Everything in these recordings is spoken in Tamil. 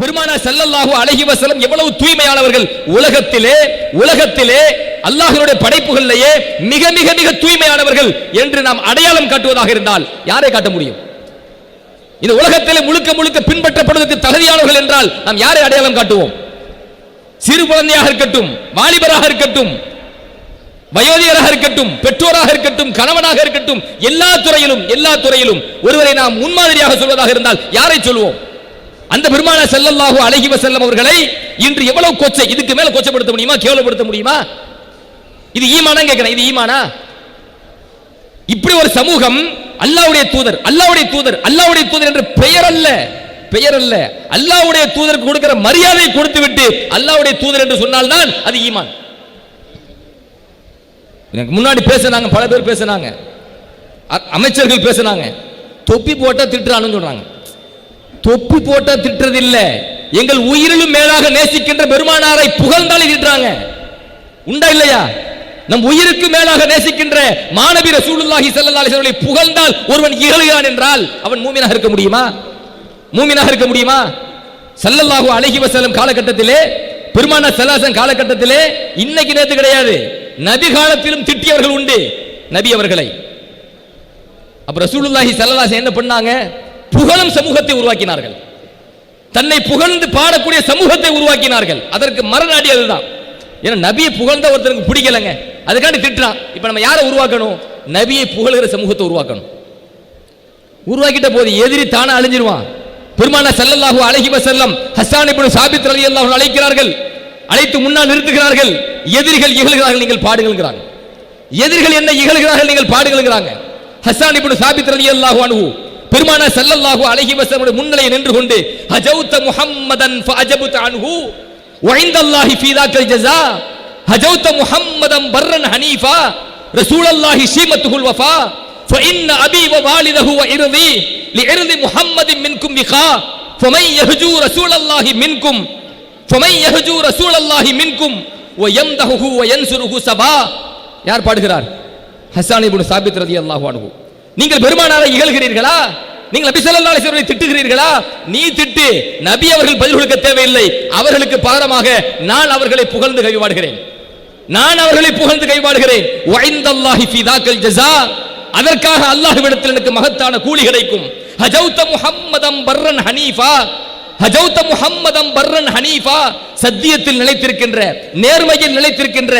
பெருமானா ஸல்லல்லாஹு அழகி வசலம் எவ்வளவு தூய்மையானவர்கள்? உலகத்திலே உலகத்திலே அல்லாஹனுடைய படைப்புகளிலேயே மிக மிக மிக தூய்மையானவர்கள் என்று நாம் அடையாளம் காட்டுவதாக இருந்தால் யாரை காட்ட முடியும்? இந்த உலகத்திலே முழுக்க முழுக்க பின்பற்றப்படுவதற்கு தகுதியானவர்கள் என்றால் நாம் யாரை அடையாளம் காட்டுவோம்? சிறு குழந்தையாக இருக்கட்டும் வாலிபராக இருக்கட்டும் வயோதிகராக இருக்கட்டும் பெற்றோராக இருக்கட்டும் கணவனாக இருக்கட்டும் எல்லா துறையிலும் எல்லா துறையிலும் ஒருவரை நாம் முன்மாதிரியாக சொல்வதாக இருந்தால் யாரை சொல்வோம்? அந்த பெருமான செல்லல்லாஹு அழகிவ செல்லம் அவர்களை இன்று எவ்வளவு கொச்சை இதுக்கு மேல கொச்சப்படுத்த முடியுமா கேவலப்படுத்த முடியுமா? இது ஈமானா கேட்கிறேன் இது ஈமானா? இப்படி ஒரு சமூகம் அல்லாஹ்வுடைய தூதர் அல்லாவுடைய தூதர் அல்லாவுடைய தூதர் என்று பெயர் அல்ல பெயர் அல்ல. அல்லாஹ்வுடைய தூதருக்கு கொடுக்கிற மரியாதை கொடுத்து விட்டு அல்லாவுடைய தூதர் என்று சொன்னால்தான் அது ஈமான். எனக்கு முன்னாடி பேசினாங்க பல பேர் பேசினாங்க. அமைச்சர்கள் பேசினாங்க. தொப்பி போட்டா திட்டுறான்னு சொல்றாங்க. தொப்பு போட்டா திட்டுறதில்லை. எங்கள் உயிரிலும் மேலாக நேசிக்கின்ற பெருமானாரை புகழ்ந்தாலே திட்டுறாங்க. உண்டா இல்லையா? நம் உயிருக்கு மேலாக நேசிக்கின்ற மாணவி ரசூலுல்லாஹி ஸல்லல்லாஹு அலைஹி வஸல்லம் புகழ்ந்தால் ஒருவன் இகழுகிறான் என்றால் அவன் மூமினாக இருக்க முடியுமா? மூமினாக இருக்க முடியுமா? ஸல்லல்லாஹு அலைஹி வஸல்லம் காலகட்டத்திலே பெருமானார் ஸல்லல்லாஹு காலகட்டத்திலே இன்னைக்கு நேத்து கிடையாது. நபி காலத்திலும் திட்டியவர்கள் உண்டு. நபி அவர்களை. அப்ப ரசூலுல்லாஹி ஸல்லல்லாஹு என்ன பண்ணாங்க? புகழும் சமூகத்தை உருவாக்கினார்கள். தன்னை புகழ்ந்து பாடக்கூடிய சமூகத்தை உருவாக்கினார்கள். அதற்கு மரணாடி அதுதான். ஏன்னா நபியை புகழ்ந்த ஒருத்தருக்கு பிடிக்கலங்க. அதுக்காண்டி திட்டுறான். இப்ப நம்ம யாரை உருவாக்கணும்? நபியை புகழ்கிற சமூகத்தை உருவாக்கணும். உருவாக்கிட்ட போது எதிரி தானே அழிஞ்சிருவான். பெருமான செல்லல்லாஹு அழகிவ செல்லம் ஹஸ்ஸான் இப்படி சாபித் ரலியல்லாஹு அன்ஹு அழைக்கிறார்கள். அழைத்து முன்னால் நிறுத்துகிறார்கள். எதிரிகள் இகழ்கிறார்கள் நீங்கள் பாடுகள்ங்கிறாங்க எதிரிகள் என்ன இகழ்கிறார்கள் நீங்கள் பாடுங்கள்ங்கிறாங்க. ஹஸ்ஸான் இப்படி சாபித் ரலியல்லாஹு அன்ஹு பெருமான ஸல்லல்லாஹு அலைஹி வஸல்லம் முன்னிலையில் நின்று கொண்டு ஹஜௌத முஹம்மதன் ஃபஅஜபுத அன்ஹு وعند الله في ذاك الجزاء هجوت محمدا برا حنيفا رسول الله شيمته الوفاء فإن أبي ووالده وإرضي لإرض محمد منكم بخاء فمن يهجو رسول الله منكم فمن يهجو رسول الله منكم ويمدحه وينصره سبا யார் பாடுகிறார் ஹசான் இப்னு சாபித் ரலியல்லாஹு அன்ஹு நீங்கள் பெருமானாரை இகழ்கிறீர்களா? நீங்கள் நபி சொல்லா அலைஹி திட்டுகிறீர்களா? நீ திட்டு நபி அவர்கள் பதில் கொடுக்க தேவையில்லை. அவர்களுக்கு பாரமாக நான் அவர்களை புகழ்ந்து கைவாடுகிறேன். நான் அவர்களை புகழ்ந்து கைவாடுகிறேன். வைந்தல்லாஹி ஃபி ஜஸா. அதற்காக அல்லாஹ்விடத்தில் எனக்கு மகத்தான கூலி கிடைக்கும். ஹஜௌத முஹம்மதம் பர்ரன் ஹனீஃபா. ஹஜௌத முஹம்மதம் பர்ரன் ஹனீஃபா. சத்தியத்தில் நிலைத்திருக்கின்ற நேர்மையில் நிலைத்திருக்கின்ற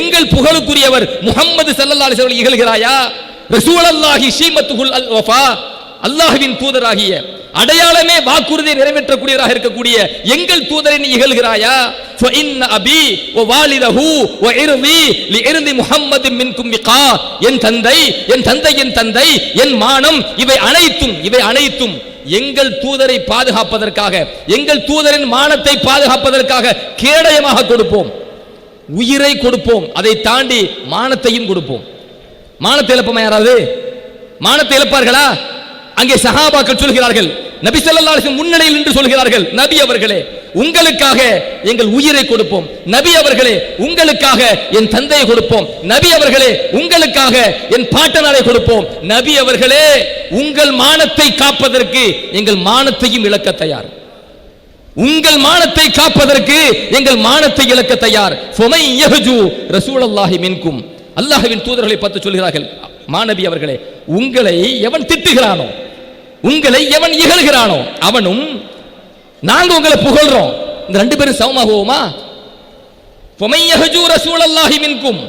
எங்கள் புகழுக்குரியவர் முகமது ஸல்லல்லாஹு அலைஹி வஸல்லம் இகழ்கிறாயா? ரசூலல்லாஹி ஷீமத்துகுல் அல் வஃபா அல்லாஹுவின் தூதராகிய அடையாளமே வாக்குறுதி நிறைவேற்றக்கூடியவராக இருக்கக்கூடிய எங்கள் தூதரை நீ இகழ்கிறாயா அபி ஓ வாலிதஹு ஓ இறுதி லி இறுதி முஹம்மது மின்கும் என் தந்தை என் தந்தை என் தந்தை என் மானம் இவை அனைத்தும் இவை அனைத்தும் எங்கள் தூதரை பாதுகாப்பதற்காக எங்கள் தூதரின் மானத்தை பாதுகாப்பதற்காக கேடயமாக கொடுப்போம். உயிரை கொடுப்போம். அதை தாண்டி மானத்தையும் கொடுப்போம். மானத்தை இழப்போமா யாராவது? மானத்தை இழப்பார்களா? அங்கே சஹாபாக்கள் சொல்கிறார்கள் நபி ஸல்லல்லாஹு முன்னணியில் நின்று சொல்கிறார்கள் நபி அவர்களே உங்களுக்காக எங்கள் உயிரை கொடுப்போம். நபி அவர்களே உங்களுக்காக என் தந்தையை கொடுப்போம். நபி அவர்களே உங்களுக்காக என் பாட்டனாரை கொடுப்போம். நபி அவர்களே உங்கள் மானத்தை காப்பதற்கு எங்கள் மானத்தையும் இழக்க தயார். உங்கள் மானத்தை காப்பதற்கு எங்கள் மானத்தை இழக்க தயார். சுமை யஹ்ஜு ரசூலல்லாஹி மின்கும். அல்லாஹ்வின் தூதர்களை பார்த்து சொல்கிறார்கள் மாணவி அவர்களே உங்களை எவன் திட்டுகிறானோ உங்களை எவன் இகழ்கிறானோ அவனும் நாங்க உங்களை புகழ்றோம். இந்த ரெண்டு பேரும் சமமாகுவோமா? பொமையகஜூர யஹ்ஜு மின்கும்.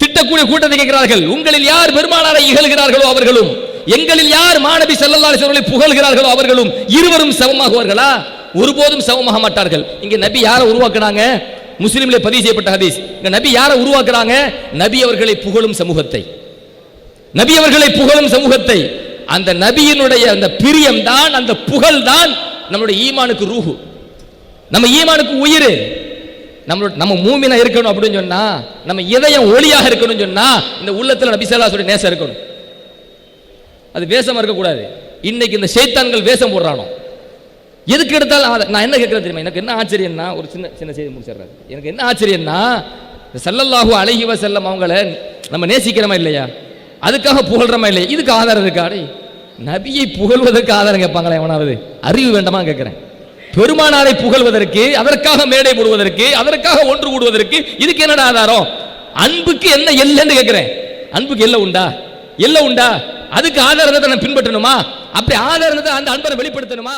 திட்டக்கூடிய கூட்டத்தை கேட்கிறார்கள் உங்களில் யார் பெருமானாரை இகழ்கிறார்களோ அவர்களும் எங்களில் யார் மாணவி ஸல்லல்லாஹு அலைஹி புகழ்கிறார்களோ அவர்களும் இருவரும் சமமாகுவார்களா? ஒருபோதும் சமமாக மாட்டார்கள் இங்க நபி யாரை உருவாக்குனாங்க? முஸ்லிம்ல பதிவு செய்யப்பட்ட ஹதீஸ். இங்க நபி யாரை உருவாக்குறாங்க? நபி அவர்களை புகழும் சமூகத்தை. நபி அவர்களை புகழும் சமூகத்தை. அந்த நபியினுடைய அந்த பிரியம் தான் அந்த புகழ் தான் நம்மளுடைய ஈமானுக்கு ரூஹு. நம்ம ஈமானுக்கு உயிர். நம்மளோட நம்ம மூமினா இருக்கணும் அப்படின்னு சொன்னா நம்ம இதயம் ஒளியாக இருக்கணும்னு சொன்னா இந்த உள்ளத்தில் நபி சொல்லி நேசம் இருக்கணும். அது வேஷமா இருக்கக்கூடாது. இன்னைக்கு இந்த சைத்தான்கள் வேஷம் போடுறானோ? எதுக்கு எடுத்தாலும் நான் என்ன கேட்குறது தெரியுமா? எனக்கு என்ன ஆச்சரியம்னா ஒரு சின்ன சின்ன செய்தி முடிச்சிடுறாரு எனக்கு என்ன ஆச்சரியம்னா இந்த அழகிவ செல்லம் அவங்கள நம்ம நேசிக்கிறோமா இல்லையா? அதுக்காக புகழ்றோமா இல்லையா? இதுக்கு ஆதாரம் இருக்காடி நபியை புகழ்வதற்கு ஆதாரம் கேட்பாங்களே எவனாவது? அறிவு வேண்டாமா கேட்குறேன். பெருமானாரை புகழ்வதற்கு அதற்காக மேடை போடுவதற்கு அதற்காக ஒன்று கூடுவதற்கு இதுக்கு என்னடா ஆதாரம்? அன்புக்கு என்ன எல்லைன்னு கேட்குறேன். அன்புக்கு எல்லை உண்டா? எல்லை உண்டா? அதுக்கு ஆதாரத்தை நான் பின்பற்றணுமா? அப்படி ஆதாரத்தை அந்த அன்பரை வெளிப்படுத்தணுமா?